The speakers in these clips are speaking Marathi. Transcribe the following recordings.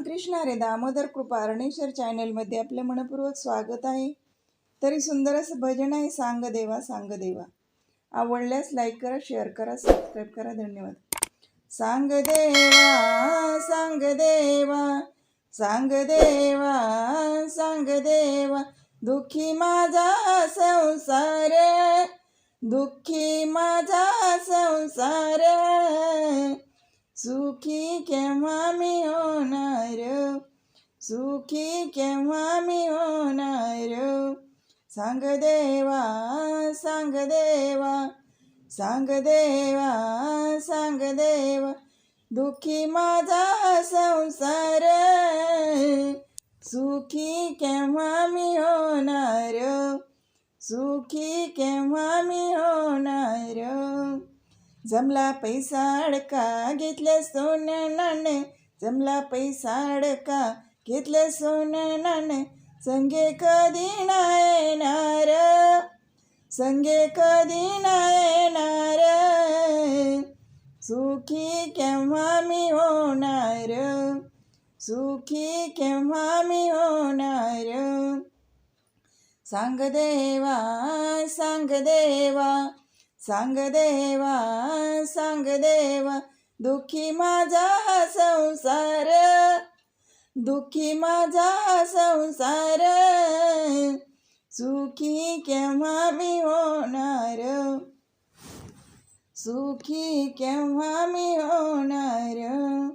रामकृष्ण हरे दामोदर कृपा अरणेश्वर चॅनलमध्ये आपले मनपूर्वक स्वागत आहे. तरी सुंदर असं भजन आहे सांग देवा सांग देवा. आवडल्यास लाईक करा शेअर करा सबस्क्राईब करा धन्यवाद. सांग देवा सांग देवा सांग देवा सांग देवा. दुःखी माझा संसार दुःखी माझा संसार. सुखी केव्हा मी होणार? सुखी केव्हा मी होणार? सांग देवा सांग देवा सांग देवा सांग देवा दुःखी माझा संसार. सुखी केव्हा मी होणार? सुखी केव्हा मी होणार? जमला पैसा अडका घेतले सोनं नाण. जमला पैसा अडका घेतले सोनं नाण. संगे कधी नाही येणार संगे कधी नाही येणार सुखी केव्हा मी होणार? सुखी केव्हा मी होणार? सांग देवा सांग देवा सांग देवा सांग देवा दुःखी माझा संसार. दुःखी माझा संसार. सुखी केव्हा मी होणार? सुखी केव्हा मी होणार?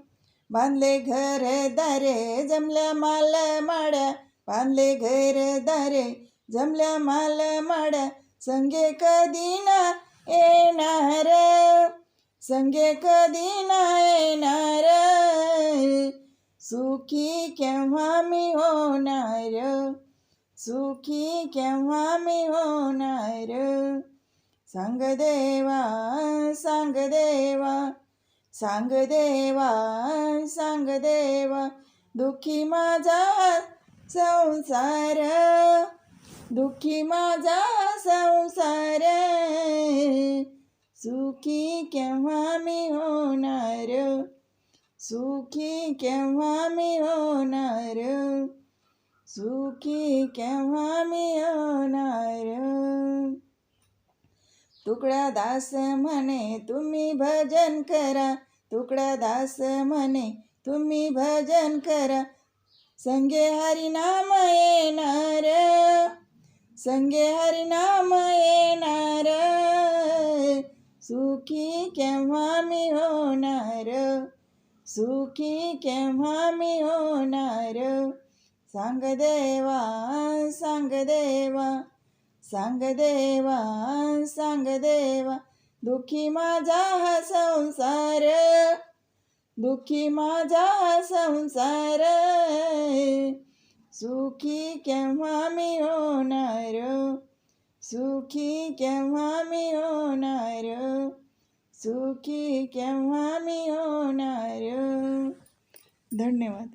बांधले घर दारे जमल्या माल माड्या. बांधले घर दारे जमल्या माल माड्या. संगे कधी ना येणार. संगे कधी ना येणार. सुखी केव्हा मी होणार? सुखी केव्हा मी होणार? सांग देवा सांग देवा सांग देवा सांग देवा दुःखी माझा संसार दुःखी माझा संसार. सुखी केव्हा मी होणार? सुखी केव्हा मी होणार? सुखी केव्हा मी होणार? तुकडा दास म्हणे तुम्ही भजन करा. तुकडा दास म्हणे तुम्ही भजन करा. संगे हरिनाम येणार. संगे हरिनाम केव्हा मी होणार? सुखी केव्हा मी होणार? सांग देवा सांग देवा सांग देवा सांग देवा दुःखी माझा हा संसार दुखी माझा हा संसार सुखी केव्हा मी होणार? सुखी केव्हा मी होणार? सुखी केव्हा मी होणार धन्यवाद.